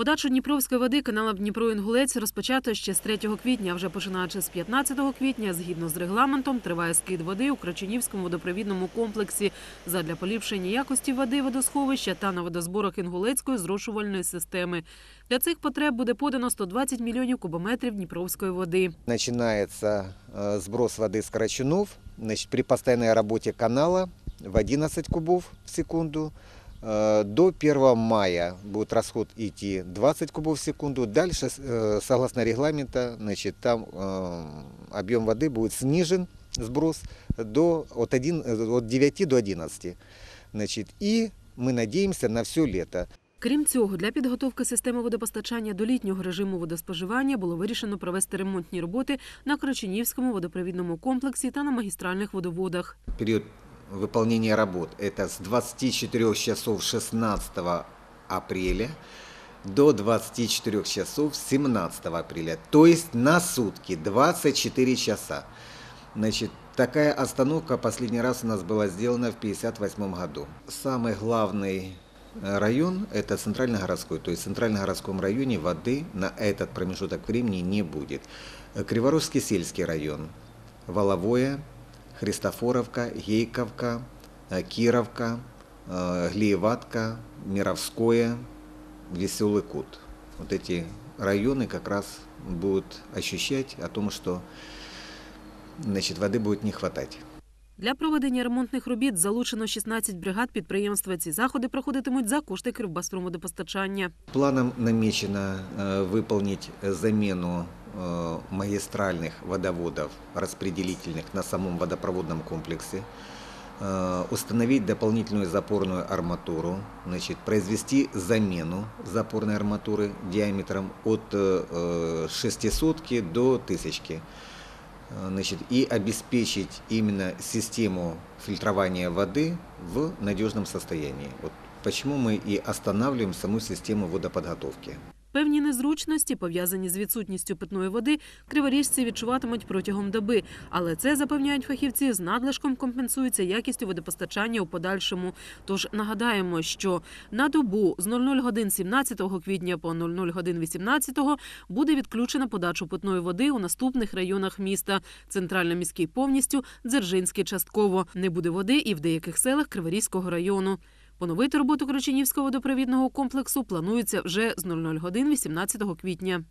Подачу Дніпровської води каналом Дніпро-Інгулець розпочато ще з 3 квітня. Вже починаючи з 15 квітня, згідно з регламентом, триває скид води у Крачунівському водопровідному комплексі задля поліпшення якості води водосховища та на водозборах Інгулецької зрошувальної системи. Для цих потреб буде подано 120 мільйонів кубометрів Дніпровської води. Начинается э, сброс воды с Карачунов при постоянной работе канала в 11 кубов в секунду. Э, До 1 мая будет расход идти 20 кубов в секунду. Дальше, э, согласно регламента, значит, там э, объем воды будет снижен, сброс, до, от, 1, э, от 9 до 11. Значит, и мы надеемся на все лето. Крім цього, для підготовки системи водопостачання до літнього режиму водоспоживання було вирішено провести ремонтні роботи на Крачунівському водопровідному комплексі та на магістральних водоводах. Период выполнения работ это с 24 часов 16 апреля до 24 часов 17 апреля. То есть на сутки 24 часа. Значит, такая остановка последний раз у нас была сделана в 1958 году. Самый главный э, район – это центрально-городской. То есть в центрально-городском районе воды на этот промежуток времени не будет. Э, Криворожский сельский район, Воловое, Христофоровка, Гейковка, э, Кировка, э, Глиеватка, Мировское, Веселый Кут. Вот эти районы как раз будут ощущать о том, что значит, воды будет не хватать. Для проведення ремонтних робіт залучено 16 бригад підприємства. Ці заходи проходитимуть за кошти Кривбаструмводопостачання. Планом намечено э, выполнить замену э, магистральных водоводов распределительных на самом водопроводном комплексе, э, установить дополнительную запорную арматуру, значит, произвести замену запорной арматуры диаметром от э, э, 600 до 1000 Э, значит, и обеспечить именно систему фильтрования воды в надежном состоянии. Вот почему мы и останавливаем саму систему водоподготовки. Певні незручності, пов'язані з відсутністю питної води, криворіжці відчуватимуть протягом доби. Але це запевняють фахівці з надлишком компенсується якістю водопостачання у подальшому. Тож нагадаємо, що на добу з 00 годин 17 квітня по 00 годин 18 буде відключена подачу питної води у наступних районах міста: центрально-міський повністю, Дзержинський частково. Не буде води і в деяких селах Криворізького району. Поновити роботу Крочинівського водопровідного комплексу планується вже з 00 годин 18 квітня.